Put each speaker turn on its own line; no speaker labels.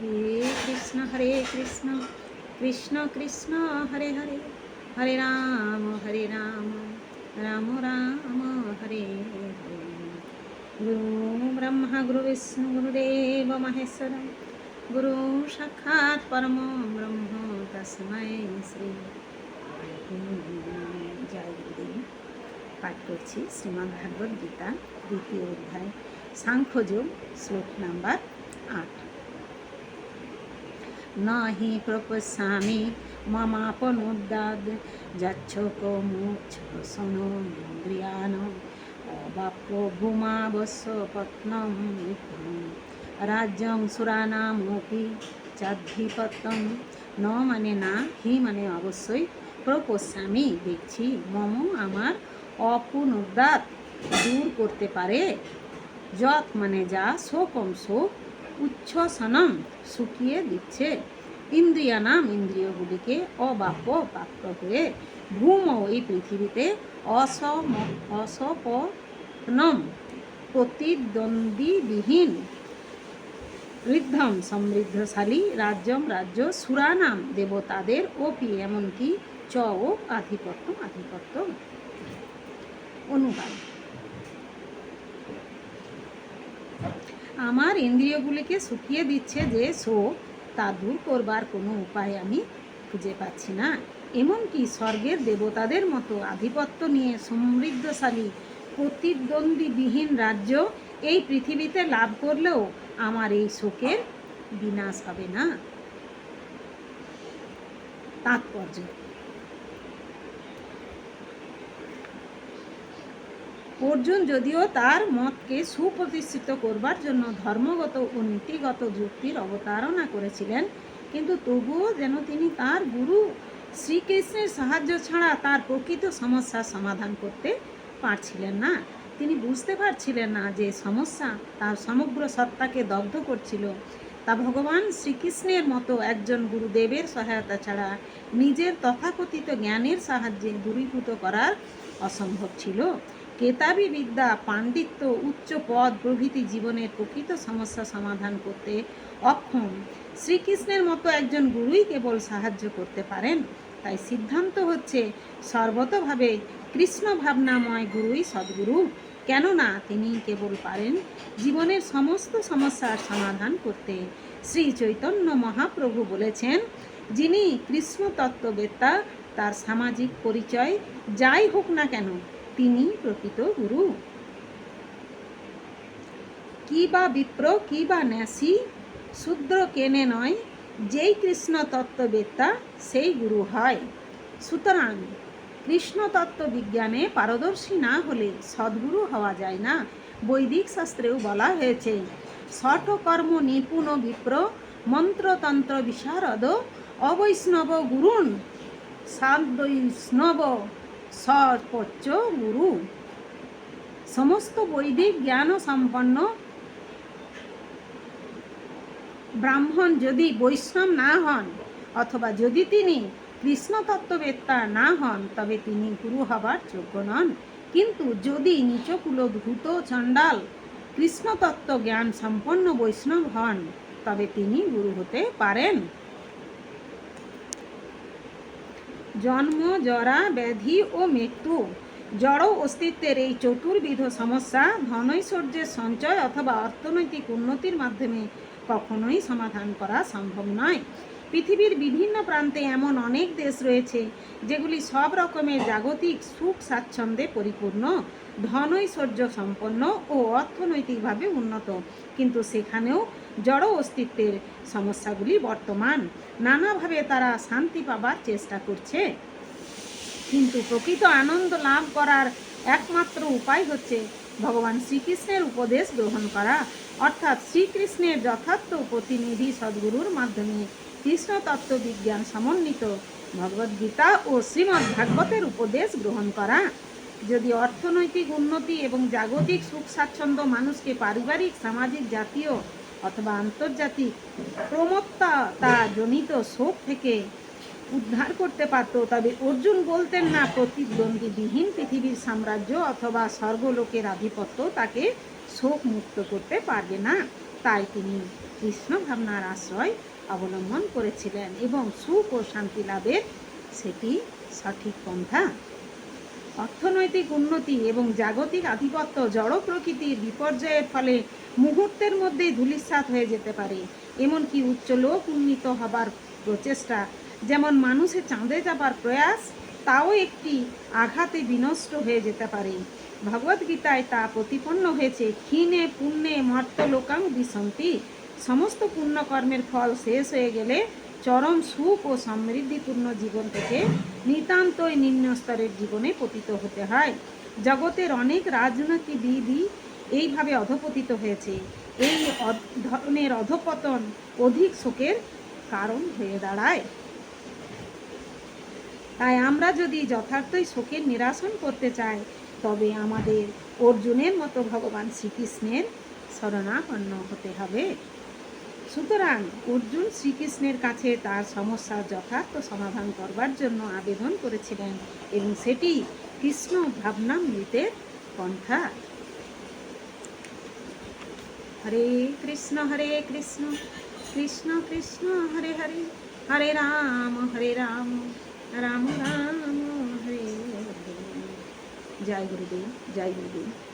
হরে কৃষ্ণ হরে কৃষ্ণ কৃষ্ণ কৃষ্ণ হরে হরে হরে রাম হরে রাম রাম রাম হরে হরে গুরু ব্রহ্মা গুরু বিষ্ণু গুরুদেব মহেশ্বর গুরু সাক্ষাৎ পরম ব্রহ্ম তসময় শ্রী জয় গুরুদেব পাঠ করছি শ্রীমদ্ ভাগবত গীতা দ্বিতীয় অধ্যায় সাংখ্যযোগ শ্লোক নাম্বার আট নাহি প্রপস্যামি মামাপনোদ্দাদ যাচ্ছক মুচ্ছসনোন্দ্রিয়ান অবাপ্য ভূমাবস্য পত্নম রাজ্যং সুরানামপি চাধিপত্যম ন মানে না হি মানে অবশ্যই প্রপস্যামি দেখছি মম আমার অপুনদাত দূর করতে পারে যত মানে যা শোকম শোক উচ্ছ্বসনম শুকিয়ে দিচ্ছে ইন্দ্রিয়ানাম ইন্দ্রিয়গুলিকে অবাক্য প্রাপ্ত হয়ে ভূম এই পৃথিবীতে অসম অসপনম প্রতিদ্বন্দ্বীবিহীন ঋদ্ধম সমৃদ্ধশালী রাজ্যম রাজ্য সুরানাম দেবতাদের ওপি এমনকি চ ও আধিপত্য আধিপত্য অনুবাদ আমার ইন্দ্রিয়গুলিকে শুকিয়ে দিচ্ছে যে শোক তা দূর করবার কোনো উপায় আমি খুঁজে পাচ্ছি না এমনকি স্বর্গের দেবতাদের মতো আধিপত্য নিয়ে সমৃদ্ধশালী প্রতিদ্বন্দ্বীবিহীন রাজ্য এই পৃথিবীতে লাভ করলেও আমার এই শোকের বিনাশ হবে না তাৎপর্য অর্জুন যদিও তার মতকে সুপ্রতিষ্ঠিত করবার জন্য ধর্মগত ও নীতিগত যুক্তির অবতারণা করেছিলেন কিন্তু তবুও যেন তিনি তার গুরু শ্রীকৃষ্ণের সাহায্য ছাড়া তার প্রকৃত সমস্যার সমাধান করতে পারছিলেন না তিনি বুঝতে পারছিলেন না যে সমস্যা তার সমগ্র সত্তাকে দগ্ধ করছিল তা ভগবান শ্রীকৃষ্ণের মতো একজন গুরুদেবের সহায়তা ছাড়া নিজের তথাকথিত জ্ঞানের সাহায্যে দূরীভূত করার অসম্ভব ছিল কেতাবি বিদ্যা পাণ্ডিত্য উচ্চ পদ প্রভৃতি জীবনের প্রকৃত সমস্যা সমাধান করতে অক্ষম শ্রীকৃষ্ণের মতো একজন গুরুই কেবল সাহায্য করতে পারেন তাই সিদ্ধান্ত হচ্ছে সর্বতভাবে কৃষ্ণ ভাবনাময় গুরুই সদ্গুরু কেননা তিনি কেবল পারেন জীবনের সমস্ত সমস্যার সমাধান করতে শ্রী চৈতন্য মহাপ্রভু বলেছেন যিনি কৃষ্ণ তত্ত্ববেত্তা তার সামাজিক পরিচয় যাই হোক না কেন তিনি প্রকৃত গুরু কি বা বিপ্র কি বা ন্যাসি শূদ্র কেনে নয় যেই কৃষ্ণ তত্ত্ববেত্তা সেই গুরু হয় সুতরাং কৃষ্ণ তত্ত্ব বিজ্ঞানে পারদর্শী না হলে সদ্গুরু হওয়া যায় না বৈদিক শাস্ত্রেও বলা হয়েছে কর্ম নিপুণ বিপ্র মন্ত্রতন্ত্র বিশারদ অবৈষ্ণব গুরুণ সাদৈষ্ণব সর্বোচ্চ গুরু সমস্ত বৈদিক জ্ঞান সম্পন্ন ব্রাহ্মণ যদি বৈষ্ণব না হন অথবা যদি তিনি কৃষ্ণ তত্ত্ববেত্তা না হন তবে তিনি গুরু হবার যোগ্য নন কিন্তু যদি নিচকুলদ্ভূত চণ্ডাল কৃষ্ণতত্ত্ব জ্ঞান সম্পন্ন বৈষ্ণব হন তবে তিনি গুরু হতে পারেন জন্ম জরা ব্যাধি ও মৃত্যু জড় অস্তিত্বের এই চতুর্বিধ সমস্যা ধনৈশ্বর্যের সঞ্চয় অথবা অর্থনৈতিক উন্নতির মাধ্যমে কখনোই সমাধান করা সম্ভব নয় পৃথিবীর বিভিন্ন প্রান্তে এমন অনেক দেশ রয়েছে যেগুলি সব রকমের জাগতিক সুখ স্বাচ্ছন্দ্যে পরিপূর্ণ ধনৈশ্বর্য সম্পন্ন ও অর্থনৈতিকভাবে উন্নত কিন্তু সেখানেও জড় অস্তিত্বের সমস্যাগুলি বর্তমান নানাভাবে তারা শান্তি পাবার চেষ্টা করছে কিন্তু প্রকৃত আনন্দ লাভ করার একমাত্র উপায় হচ্ছে ভগবান শ্রীকৃষ্ণের উপদেশ গ্রহণ করা অর্থাৎ শ্রীকৃষ্ণের যথার্থ প্রতিনিধি সদ্গুরুর মাধ্যমে কৃষ্ণ বিজ্ঞান সমন্বিত ভগবদ্গীতা ও শ্রীমদ্ ভাগবতের উপদেশ গ্রহণ করা যদি অর্থনৈতিক উন্নতি এবং জাগতিক সুখ স্বাচ্ছন্দ্য মানুষকে পারিবারিক সামাজিক জাতীয় অথবা আন্তর্জাতিক প্রমত্তা তা জনিত শোক থেকে উদ্ধার করতে পারত তবে অর্জুন বলতেন না প্রতিদ্বন্দ্বীবিহীন পৃথিবীর সাম্রাজ্য অথবা স্বর্গলোকের আধিপত্য তাকে শোক মুক্ত করতে পারবে না তাই তিনি কৃষ্ণ ভাবনার আশ্রয় অবলম্বন করেছিলেন এবং সুখ ও শান্তি লাভের সেটি সঠিক পন্থা অর্থনৈতিক উন্নতি এবং জাগতিক আধিপত্য জড় প্রকৃতির বিপর্যয়ের ফলে মুহূর্তের মধ্যেই ধুলিস্বাত হয়ে যেতে পারে এমনকি উচ্চ লোক উন্নীত হবার প্রচেষ্টা যেমন মানুষে চাঁদে যাবার প্রয়াস তাও একটি আঘাতে বিনষ্ট হয়ে যেতে পারে ভগবদ্গীতায় তা প্রতিপন্ন হয়েছে ক্ষীণে পুণ্যে মর্তলোকাং বিসন্তি সমস্ত পুণ্যকর্মের ফল শেষ হয়ে গেলে চরম সুখ ও সমৃদ্ধিপূর্ণ জীবন থেকে নিতান্তই নিম্ন স্তরের জীবনে পতিত হতে হয় জগতের অনেক রাজনীতিবিদই এইভাবে অধপতিত হয়েছে এই ধরনের অধপতন অধিক শোকের কারণ হয়ে দাঁড়ায় তাই আমরা যদি যথার্থই শোকের নিরাসন করতে চাই তবে আমাদের অর্জুনের মতো ভগবান শ্রীকৃষ্ণের শরণাপন্ন হতে হবে সুতরাং অর্জুন শ্রীকৃষ্ণের কাছে তার সমস্যার যথার্থ সমাধান করবার জন্য আবেদন করেছিলেন এবং সেটি কৃষ্ণ ভাবনামৃতের পন্থা হরে কৃষ্ণ হরে কৃষ্ণ কৃষ্ণ কৃষ্ণ হরে হরে হরে রাম হরে রাম রাম রাম হরে হরে জয় গুরুদেব জয় গুরুদেব